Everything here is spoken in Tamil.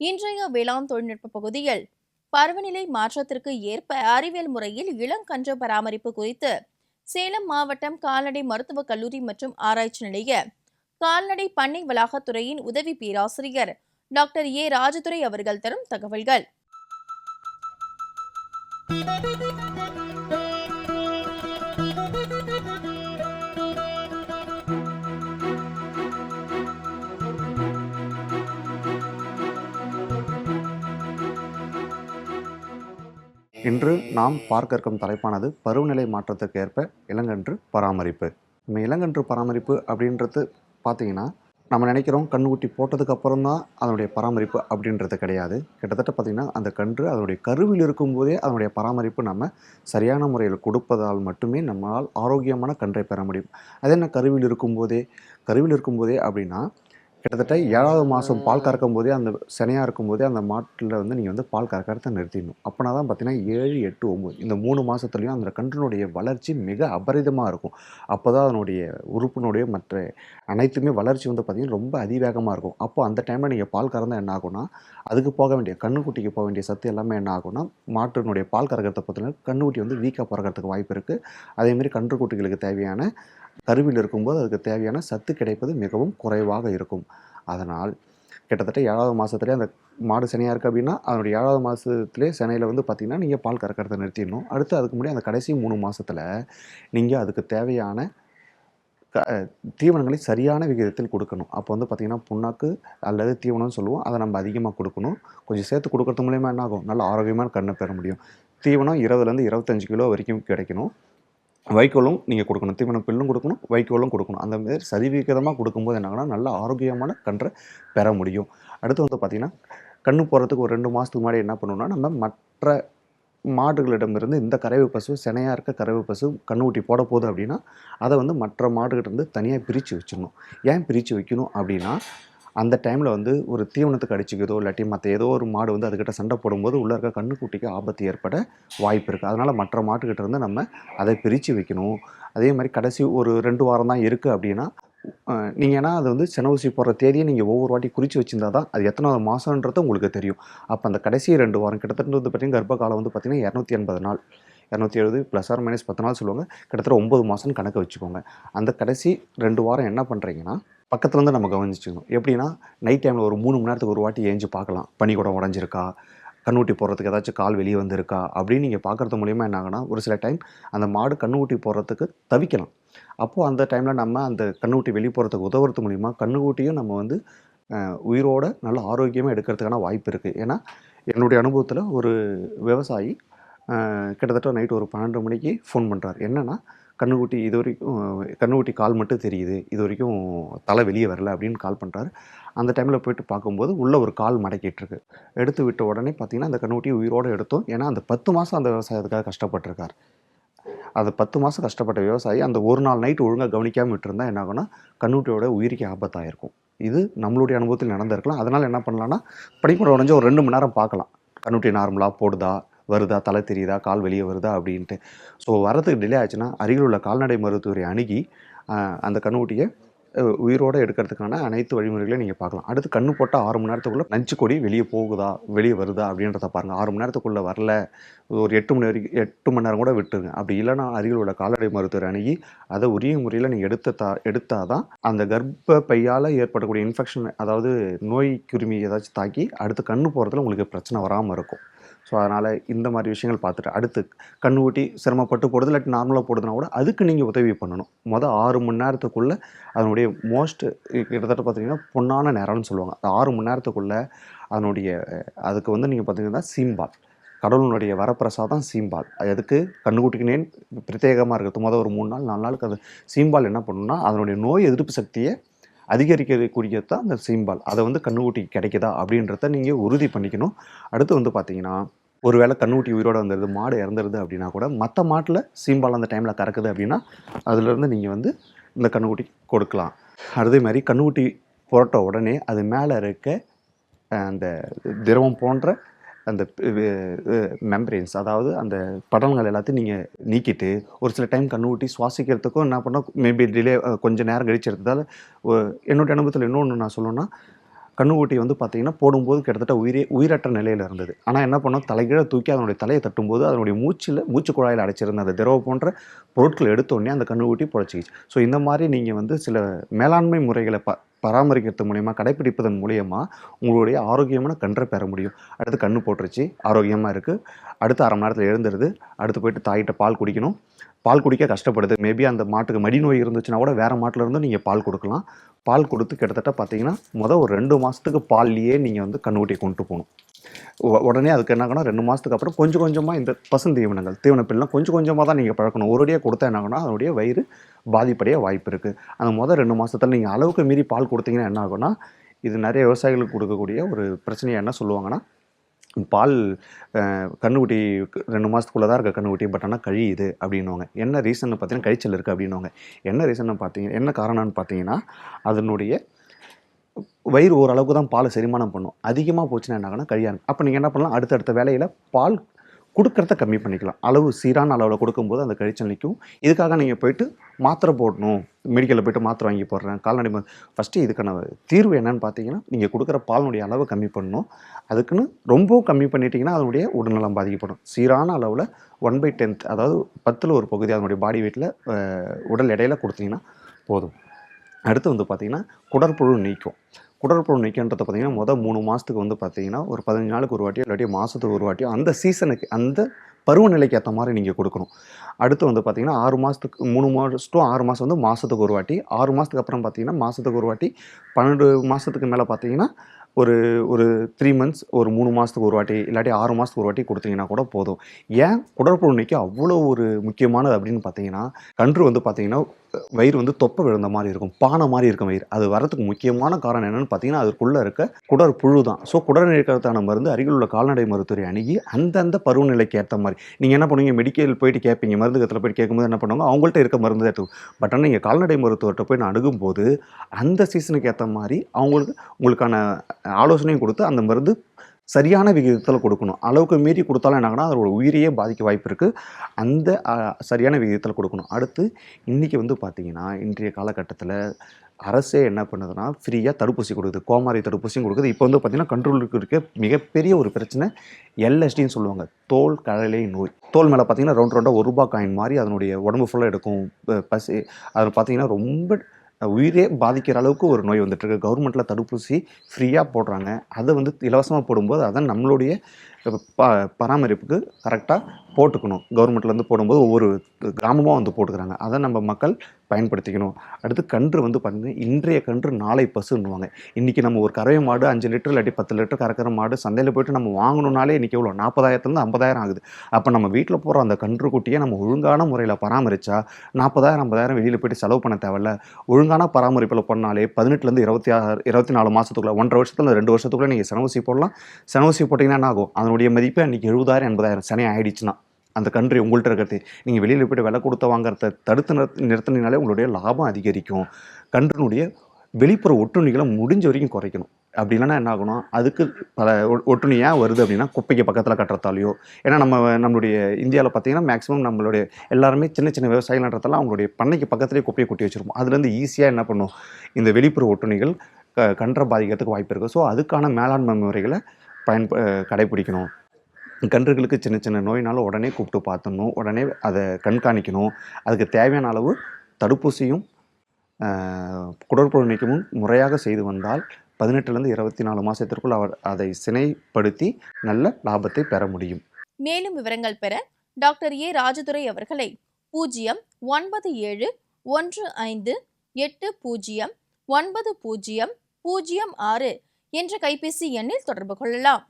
இன்றைய வேளாண் தொழில்நுட்ப பகுதியில் பருவநிலை மாற்றத்திற்கு ஏற்ப அறிவியல் முறையில் இளங்கன்று பராமரிப்பு குறித்து சேலம் மாவட்டம் கால்நடை மருத்துவக் கல்லூரி மற்றும் ஆராய்ச்சி நிலைய கால்நடை பண்ணை வளாகத்துறையின் உதவி பேராசிரியர் டாக்டர் ஏ. ராஜதுரை அவர்கள் தரும் தகவல்கள். இன்று நாம் பார்க்க இருக்கும் தலைப்பானது பருவநிலை மாற்றத்திற்கு ஏற்ப இளங்கன்று பராமரிப்பு. நம்ம இளங்கன்று பராமரிப்பு அப்படின்றது பார்த்தீங்கன்னா நம்ம நினைக்கிறோம் கண்ணுக்குட்டி போட்டதுக்கு அப்புறம் தான் அதனுடைய பராமரிப்பு அப்படின்றது கிடையாது. கிட்டத்தட்ட பார்த்திங்கன்னா அந்த கன்று அதனுடைய கருவில் இருக்கும்போதே அதனுடைய பராமரிப்பு நம்ம சரியான முறையில் கொடுப்பதால் மட்டுமே நம்மளால் ஆரோக்கியமான கன்றை பெற முடியும். அது என்ன கருவில் இருக்கும்போதே கருவில் இருக்கும்போதே அப்படின்னா கிட்டத்தட்ட ஏழாவது மாதம் பால் கறக்கும் போதே அந்த சினையாக இருக்கும்போதே அந்த மாட்டில் வந்து நீங்கள் வந்து பால் கறக்கிறத நிறுத்திடணும். அப்படின்னா தான் பார்த்தீங்கன்னா ஏழு எட்டு ஒம்பது இந்த மூணு மாதத்துலேயும் அந்த கன்றுனுடைய வளர்ச்சி மிக அபரிதமாக இருக்கும். அப்போ தான் அதனுடைய உறுப்பினுடைய மற்ற அனைத்துமே வளர்ச்சி வந்து பார்த்திங்கன்னா ரொம்ப அதிவேகமாக இருக்கும். அப்போ அந்த டைமில் நீங்கள் பால் கறந்தால் என்ன ஆகும்னா அதுக்கு போக வேண்டிய கண்ணுக்குட்டிக்கு போக வேண்டிய சத்து எல்லாமே என்ன ஆகும்னா மாட்டினுடைய பால் கறக்கிறத பார்த்தீங்கன்னா கண்ணுக்குட்டி வந்து வீக்காக பிறக்கிறதுக்கு வாய்ப்பு இருக்குது அதேமாரி கன்றுக்குட்டிகளுக்கு தேவையான கருவில் இருக்கும்போது அதுக்கு தேவையான சத்து கிடைப்பது மிகவும் குறைவாக இருக்கும். அதனால் கிட்டத்தட்ட ஏழாவது மாதத்துலேயே அந்த மாடு சினையாக இருக்குது அப்படின்னா அதனுடைய ஏழாவது மாதத்துலேயே சினையில் வந்து பார்த்திங்கன்னா நீங்கள் பால் கறக்கிறத நிறுத்திடணும். அடுத்து அதுக்கு முன்னாடி அந்த கடைசி மூணு மாதத்தில் நீங்கள் அதுக்கு தேவையான க தீவனங்களை சரியான விகிதத்தில் கொடுக்கணும். அப்போ வந்து பார்த்திங்கன்னா புண்ணாக்கு அல்லது தீவனம்னு சொல்லுவோம். அதை நம்ம அதிகமாக கொடுக்கணும். கொஞ்சம் சேர்த்து கொடுக்குறது மூலயமா என்ன ஆகும்? நல்ல ஆரோக்கியமான கண்ணை பெற முடியும். தீவனம் இருபதுலேருந்து இருபத்தஞ்சு கிலோ வரைக்கும் கிடைக்கணும். வைக்கோலும் நீங்கள் கொடுக்கணும். தீவனம் பில்லும் கொடுக்கணும் வைக்கோலும் கொடுக்கணும். அந்த மாதிரி சரிவிகிதமாக கொடுக்கும்போது என்னங்கன்னா நல்ல ஆரோக்கியமான கன்றை பெற முடியும். அடுத்து வந்து பார்த்திங்கன்னா கண்ணு போகிறதுக்கு ஒரு ரெண்டு மாதத்துக்கு முன்னாடி என்ன பண்ணணும்னா நம்ம மற்ற மாடுகளிடமிருந்து இந்த கறவை பசு சினையாக இருக்க கறவை பசு கண்ணுக்குட்டி போட போகுது அப்படின்னா அதை வந்து மற்ற மாடுகிட்டேருந்து தனியாக பிரித்து வச்சிடணும். ஏன் பிரித்து வைக்கணும் அப்படின்னா அந்த டைமில் வந்து ஒரு தீவனத்துக்கு அடிச்சுக்கிறதோ இல்லாட்டி மற்ற ஏதோ ஒரு மாடு வந்து அதுக்கிட்ட சண்டை போடும்போது உள்ளே இருக்க கண்ணுக்குட்டிக்கு ஆபத்து ஏற்பட வாய்ப்பு இருக்குது அதனால் மற்ற மாட்டுக்கிட்ட இருந்து நம்ம அதை பிரித்து வைக்கணும். அதே மாதிரி கடைசி ஒரு ரெண்டு வாரம் தான் இருக்குது அப்படின்னா நீங்கள் ஏன்னா அது வந்து சென ஊசி போடுற தேதியை நீங்கள் ஒவ்வொரு வாட்டி குறித்து வச்சிருந்தா தான் அது எத்தனாவது மாதன்றது உங்களுக்கு தெரியும். அப்போ அந்த கடைசி ரெண்டு வாரம் கிட்டத்தட்ட வந்து பார்த்திங்கன்னா கர்ப்ப காலம் வந்து பார்த்திங்கன்னா இரநூத்தி எண்பது நாள். இரநூத்தி எழுபது ப்ளஸ் ஆர் மைனஸ் பத்து நாள் சொல்லுவாங்க. கிட்டத்தட்ட ஒம்பது மாதம்னு கணக்கு வச்சுக்கோங்க. அந்த கடைசி ரெண்டு வாரம் என்ன பண்ணுறீங்கன்னா பக்கத்துலேருந்து நம்ம கவனிச்சுக்கணும். எப்படின்னா நைட் டைமில் ஒரு மூணு மணி நேரத்துக்கு ஒரு வாட்டி ஏஞ்சி பார்க்கலாம். பனிக்கூடம் உடஞ்சிருக்கா? கண்ணூட்டி போடுறதுக்கு ஏதாச்சும் கால் வெளியே வந்திருக்கா? அப்படின்னு நீங்கள் பார்க்குறது மூலிமா என்ன ஆகுனா ஒரு சில டைம் அந்த மாடு கண்ணுக்குட்டி போடுறதுக்கு தவிக்கலாம். அப்போது அந்த டைமில் நம்ம அந்த கண்ணுக்குட்டி வெளியே போகிறதுக்கு உதவுறது மூலிமா கண்ணுக்குட்டியும் நம்ம வந்து உயிரோடு உயிரோட நல்ல ஆரோக்கியமாக எடுக்கிறதுக்கான வாய்ப்பு இருக்குது ஏன்னா என்னுடைய அனுபவத்தில் ஒரு விவசாயி கிட்டத்தட்ட நைட் ஒரு பன்னெண்டு மணிக்கு ஃபோன் பண்ணுறாரு என்னென்னா கண்ணுக்குட்டி இது வரைக்கும் கண்ணுக்குட்டி கால் மட்டும் தெரியுது. இது வரைக்கும் தலை வெளியே வரல அப்படின்னு கால் பண்ணுறாரு அந்த டைமில் போயிட்டு பார்க்கும்போது உள்ளே ஒரு கால் மடக்கிட்டுருக்கு. எடுத்து விட்ட உடனே பார்த்தீங்கன்னா அந்த கண்ணுக்குட்டியை உயிரோடு எடுத்தோம். ஏன்னா அந்த பத்து மாதம் அந்த விவசாயத்துக்காக கஷ்டப்பட்டிருக்கார். அது பத்து மாதம் கஷ்டப்பட்ட விவசாயி அந்த ஒரு நாள் நைட் ஒழுங்காக கவனிக்காமல் விட்டுருந்தா என்ன ஆகும்னா கண்ணுக்குட்டியோட உயிருக்கு ஆபத்தாயிருக்கும் இது நம்மளுடைய அனுபவத்தில் நடந்திருக்கலாம். அதனால் என்ன பண்ணலாம்னா படிப்பட உடஞ்சி ஒரு ரெண்டு மணி நேரம் பார்க்கலாம். கண்ணுட்டி நார்மலாக போடுதா? வருதா? தலை தெரியுதா? கால் வெளியே வருதா? அப்படின்ட்டு. ஸோ வரதுக்கு டிலே ஆச்சுன்னா அருகில் உள்ள கால்நடை மருத்துவரை அணுகி அந்த கண்ணுக்குட்டியை உயிரோடு எடுக்கிறதுக்கான அனைத்து வழிமுறைகளையும் நீங்கள் பார்க்கலாம். அடுத்து கண்ணு போட்டால் ஆறு மணி நேரத்துக்குள்ளே நஞ்சு கொடி வெளியே போகுதா? வெளியே வருதா? அப்படின்றத பாருங்கள் ஆறு மணி நேரத்துக்குள்ளே வரல. ஒரு எட்டு மணி வரைக்கும் எட்டு மணி நேரம் கூட விட்டுருங்க. அப்படி இல்லைன்னா அருகில் உள்ள கால்நடை மருத்துவர் அணுகி அதை உரிய முறையில் நீங்கள் எடுத்த தா எடுத்தால் தான் அந்த கர்ப்ப பையால் ஏற்படக்கூடிய இன்ஃபெக்ஷன் அதாவது நோய் கிருமி ஏதாச்சும் தாக்கி அடுத்து கண்ணு போகிறதுல உங்களுக்கு பிரச்சனை வராமல் இருக்கும். ஸோ அதனால் இந்த மாதிரி விஷயங்கள் பார்த்துட்டு அடுத்து கண் ஊட்டி சிரமப்பட்டு போடுறது இல்லாட்டி நார்மலாக போடுதுன்னா கூட அதுக்கு நீங்கள் உதவி பண்ணணும். மொதல் ஆறு மணி நேரத்துக்குள்ளே அதனுடைய மோஸ்ட் கிட்டத்தட்ட பார்த்தீங்கன்னா பொன்னான நேரம்னு சொல்லுவாங்க. அந்த ஆறு மணி நேரத்துக்குள்ளே அதனுடைய அதுக்கு வந்து நீங்கள் பார்த்தீங்கன்னா சீம்பால். கடவுளுடைய வரப்பிரசாதம் சீம்பால். அது எதுக்கு? கண்ணுக்குட்டிக்குனே பிரத்யேகமாக இருக்குது மொதல் ஒரு மூணு நாள் நாலு நாளுக்கு அது சீம்பால் என்ன பண்ணணும்னா அதனுடைய நோய் எதிர்ப்பு சக்தியை அதிகரிக்கக்கூடியது தான் அந்த சீம்பால். அதை வந்து கண்ணுக்குட்டிக்கு கிடைக்குதா அப்படின்றத நீங்கள் உறுதி பண்ணிக்கணும். அடுத்து வந்து பார்த்தீங்கன்னா ஒருவேளை கண்ணுக்குட்டி உயிரோடு வந்துடுது மாடு இறந்துருது அப்படின்னா கூட மற்ற மாட்டில் சீம்பால் அந்த டைமில் கறக்குது அப்படின்னா அதுலேருந்து நீங்கள் வந்து இந்த கண்ணுக்குட்டி கொடுக்கலாம். அதே மாதிரி கண்ணுக்குட்டி புரட்ட உடனே அது மேலே இருக்க அந்த திரவம் போன்ற அந்த மெம்பரேன்ஸ் அதாவது அந்த படலங்கள் எல்லாத்தையும் நீங்கள் நீக்கிட்டு ஒரு சில டைம் கண்ணுக்குட்டி சுவாசிக்கிறதுக்கும் என்ன பண்ணோம் மேபி டிலே கொஞ்சம் நேரம் கழிச்சு எடுத்ததால் என்னோடய அனுபவத்தில் இன்னொன்று நான் சொல்லணும்னா கண்ணுக்குட்டி வந்து பார்த்தீங்கன்னா போடும்போது கிட்டத்தட்ட உயிரே உயிரற்ற நிலையில் இருந்தது. ஆனால் என்ன பண்ணோம்? தலைகீழ தூக்கி அதனுடைய தலையை தட்டும்போது அதனுடைய மூச்சில் மூச்சு குழாயில் அடைச்சிருந்த அந்த திரவ போன்ற பொருட்கள் எடுத்தோடனே அந்த கண்ணுக்குட்டி புழைச்சிக்கிச்சு ஸோ இந்த மாதிரி நீங்கள் வந்து சில மேலாண்மை முறைகளை ப பராமரிக்கிறது மூலயமா கடைப்பிடிப்பதன் மூலயமா உங்களுடைய ஆரோக்கியமான கன்றை பெற முடியும். அடுத்து கண்ணு போட்டுருச்சு. ஆரோக்கியமாக இருக்குது அடுத்து அரை மணி நேரத்தில் எழுந்துருது. அடுத்து போயிட்டு தாயிட்ட பால் குடிக்கணும். பால் குடிக்க கஷ்டப்படுது. மேபி அந்த மாட்டுக்கு மடி நோய் இருந்துச்சுன்னா கூட வேறு மாட்டில் இருந்து நீங்கள் பால் கொடுக்கலாம். பால் கொடுத்து கிட்டத்தட்ட பார்த்தீங்கன்னா மொதல் ஒரு ரெண்டு மாதத்துக்கு பால்லையே நீங்கள் வந்து கண்ணுக்குட்டியை கொண்டு போகணும். உடனே அதுக்கு என்ன ரெண்டு மாதத்துக்கு அப்புறம் கொஞ்சம் கொஞ்சமாக இந்த பசுந்தீவனங்கள் தீவனப்பில்லாம் கொஞ்சம் கொஞ்சமாக தான் நீங்கள் பழக்கணும். ஒரேடியாக கொடுத்தா என்னாகனா அதனுடைய வயிறு பாதிப்படைய வாய்ப்பு இருக்குது அந்த முதல் ரெண்டு மாதத்தில் நீங்கள் அளவுக்கு மீறி பால் கொடுத்தீங்கன்னா என்ன ஆகும்னா இது நிறைய விவசாயிகளுக்கு கொடுக்கக்கூடிய ஒரு பிரச்சனையை என்ன சொல்லுவாங்கன்னா பால் கண்ணுக்குட்டி ரெண்டு மாதத்துக்குள்ளே தான் இருக்க கண்ணுக்குட்டி பட் ஆனால் கழியுது அப்படின்னுவாங்க. என்ன ரீசன் பார்த்தீங்கன்னா கழிச்சல் இருக்குது அப்படின்னுவாங்க. என்ன ரீசன் பார்த்தீங்க என்ன காரணம்னு பார்த்தீங்கன்னா அதனுடைய வயிறு ஓரளவுக்கு தான் பால் செரிமானம் பண்ணும். அதிகமாக போச்சுன்னா என்ன ஆகும்னா கழியாது. அப்போ நீங்கள் என்ன பண்ணலாம் அடுத்தடுத்த வேலையில் பால் கொடுக்கறத கம்மி பண்ணிக்கலாம். அளவு சீரான அளவில் கொடுக்கும்போது அந்த கழிச்சல் நிற்கும் இதுக்காக நீங்கள் போயிட்டு மாத்திரை போடணும். மெடிக்கலில் போய்ட்டு மாத்திரை வாங்கி போடுறேன். கால்நடை மருந்து ஃபஸ்ட்டு இதுக்கான தீர்வு என்னன்னு பார்த்தீங்கன்னா நீங்கள் கொடுக்குற பாலினுடைய அளவு கம்மி பண்ணணும். அதுக்குன்னு ரொம்ப கம்மி பண்ணிட்டீங்கன்னா அதனுடைய உடல்நலம் பாதிக்கப்படும். சீரான அளவில் ஒன் பை டென்த் அதாவது பத்தில் ஒரு பகுதி அதனுடைய பாடி வெயிட்டில் உடல் எடையில் கொடுத்தீங்கன்னா போதும். அடுத்து வந்து பார்த்திங்கன்னா குடற்புழு நீக்கும். குடற்புழு நீக்கன்றது பார்த்தீங்கன்னா மொதல் மூணு மாதத்துக்கு வந்து பார்த்தீங்கன்னா ஒரு பதினஞ்சு நாளுக்கு ஒரு வாட்டியோ இல்லாட்டி மாதத்துக்கு ஒரு வாட்டியோ அந்த சீசனுக்கு அந்த பருவநிலைக்கு ஏற்ற மாதிரி நீங்கள் கொடுக்கணும். அடுத்து வந்து பார்த்திங்கன்னா ஆறு மாதத்துக்கு மூணு மாதம் டு ஆறு மாதம் வந்து மாதத்துக்கு ஒரு வாட்டி ஆறு மாதத்துக்கு அப்புறம் பார்த்திங்கன்னா மாதத்துக்கு ஒரு வாட்டி பன்னெண்டு மாதத்துக்கு மேலே பார்த்தீங்கன்னா ஒரு ஒரு த்ரீ மந்த்ஸ் ஒரு மூணு மாதத்துக்கு ஒரு வாட்டி இல்லாட்டி ஆறு மாதத்துக்கு ஒரு வாட்டி கொடுத்தீங்கன்னா கூட போதும். ஏன் குடற்புழு நீக்கம் அவ்வளோ ஒரு முக்கியமானது அப்படின்னு பார்த்தீங்கன்னா கன்று வந்து பார்த்தீங்கன்னா வயிறு வந்து தொப்பை விழுந்த மாதிரி இருக்கும் பானை மாதிரி இருக்கும் வயிறு. அது வரதுக்கு முக்கியமான காரணம் என்னென்னு பார்த்தீங்கன்னா அதுக்குள்ளே இருக்க குடற்புழு தான். ஸோ குடல் நீக்கிறதுக்கான மருந்து அருகில் உள்ள கால்நடை மருத்துவரை அணுகி அந்தந்த பருவநிலைக்கு ஏற்ற மாதிரி. நீங்கள் என்ன பண்ணுவீங்க? மெடிக்கல் போயிட்டு கேட்பீங்க மருந்து கத்தில் போயிட்டு கேட்கும்போது என்ன பண்ணுவாங்க? அவங்கள்ட்ட இருக்க மருந்து தான் எடுத்து பட் ஆனால் நீங்கள் கால்நடை மருத்துவர்கிட்ட போய் நான் அணுகும்போது அந்த சீசனுக்கு ஏற்ற மாதிரி அவங்களுக்கு உங்களுக்கான ஆலோசனையும் கொடுத்து அந்த மருந்து சரியான விகிதத்தில் கொடுக்கணும். அளவுக்கு மீறி கொடுத்தாலும் என்னாகனா அதோட உயிரையே பாதிக்க வாய்ப்பு இருக்குது அந்த சரியான விகிதத்தில் கொடுக்கணும். அடுத்து இன்றைக்கி வந்து பார்த்திங்கன்னா இன்றைய காலகட்டத்தில் அரசே என்ன பண்ணுதுன்னா ஃப்ரீயாக தடுப்பூசி கொடுக்குது. கோமாரி தடுப்பூசியும் கொடுக்குது. இப்போ வந்து பார்த்திங்கன்னா கண்ட்ரோலுக்கு இருக்க மிகப்பெரிய ஒரு பிரச்சனை எல்எஸ்டின்னு சொல்லுவாங்க. தோல் கழலை நோய். தோல் மேலே பார்த்தீங்கன்னா ரவுண்ட் ரவுண்டாக ஒரு ரூபா காயின் மாதிரி அதனுடைய உடம்பு ஃபுல்லாக எடுக்கும். பசி அதில் பார்த்திங்கன்னா ரொம்ப உயிரே பாதிக்கிற அளவுக்கு ஒரு நோய் வந்துட்டுருக்கு கவர்மெண்ட்டில் தடுப்பூசி ஃப்ரீயாக போடுறாங்க. அதை வந்து இலவசமாக போடும்போது அதான் நம்மளுடைய பராமரிப்புக்கு கரெக்டாக போட்டுக்கணும். கவர்மெண்ட்லேருந்து போடும்போது ஒவ்வொரு கிராமமாக வந்து போட்டுக்கிறாங்க. அதை நம்ம மக்கள் பயன்படுத்திக்கணும். அடுத்து கன்று வந்து பார்த்தீங்கன்னா இன்றைய கன்று நாளை பசுன்னுவாங்க. இன்றைக்கி நம்ம ஒரு கறவை மாடு அஞ்சு லிட்டர் இல்லாட்டி பத்து லிட்டர் கறக்கிற மாடு சந்தையில் போயிட்டு நம்ம வாங்கணுன்னாலே இன்றைக்கி எவ்வளோ நாற்பதாயிரத்துலேருந்து ஐம்பதாயிரம் ஆகுது. அப்போ நம்ம வீட்டில் போகிற அந்த கன்று குட்டியை நம்ம ஒழுங்கான முறையில் பராமரித்தா நாற்பதாயிரம் ஐம்பதாயிரம் வெளியில் போயிட்டு செலவு பண்ண தேவையில்ல. ஒழுங்கான பராமரிப்பில் பண்ணாலே பதினெட்டுலேருந்து இருபத்தி ஆறு இருபத்தி நாலு மாதத்துக்குள்ளே ஒன்றரை வருஷத்துல ரெண்டு வருஷத்துக்குள்ளே நீங்கள் செனவசி போடலாம். செனவசி போட்டிங்கன்னா என்ன ஆகும்? அதனுடைய மதிப்பு அன்றைக்கி எழுபதாயிரம் எண்பதாயிரம் சனி ஆயிடுச்சுன்னா அந்த கன்று உங்கள்கிட்ட இருக்கிறது. நீங்கள் வெளியில் போய்ட்டு விலை கொடுத்த வாங்குறத தடுத்து நிறுத்தினாலே உங்களுடைய லாபம் அதிகரிக்கும். கன்றினுடைய வெளிப்புற ஒட்டுணிகளை முடிஞ்ச வரைக்கும் குறைக்கணும். அப்படி இல்லைன்னா என்ன ஆகணும்? அதுக்கு பல ஒ- ஏன் வருது அப்படின்னா குப்பைக்கு பக்கத்தில் கட்டுறதாலையோ ஏன்னா நம்ம நம்மளுடைய இந்தியாவில் பார்த்தீங்கன்னா மேக்ஸிமம் நம்மளுடைய எல்லாருமே சின்ன சின்ன விவசாயிகள்ன்றதால அவங்களுடைய பண்ணைக்கு பக்கத்துலேயே குப்பையை கொட்டி வச்சுருப்போம். அதுலேருந்து ஈஸியாக என்ன பண்ணும்? இந்த வெளிப்புற ஒட்டுணிகள் க கன்றை பாதிக்கிறதுக்கு வாய்ப்பு இருக்குது ஸோ அதுக்கான மேலாண்மை முறைகளை பயன்ப கடைப்பிடிக்கணும் கன்றுகளுக்கு சின்ன சின்ன நோயினாலும் உடனே கூப்பிட்டு பார்த்துடணும் உடனே அதை கண்காணிக்கணும். அதுக்கு தேவையான அளவு தடுப்பூசியும் ஆஹ், குடற்புழு நீக்கமும் முறையாக செய்து வந்தால் பதினெட்டுலேருந்து இருபத்தி நாலு மாதத்திற்குள் அவர் அதை சினைப்படுத்தி நல்ல லாபத்தை பெற முடியும். மேலும் விவரங்கள் பெற டாக்டர் ஏ. ராஜதுரை அவர்களை பூஜ்ஜியம் ஒன்பது ஏழு ஒன்று ஐந்து எட்டு பூஜ்ஜியம் ஒன்பது பூஜ்ஜியம் பூஜ்ஜியம் ஆறு என்ற கைபேசி எண்ணில் தொடர்பு கொள்ளலாம்.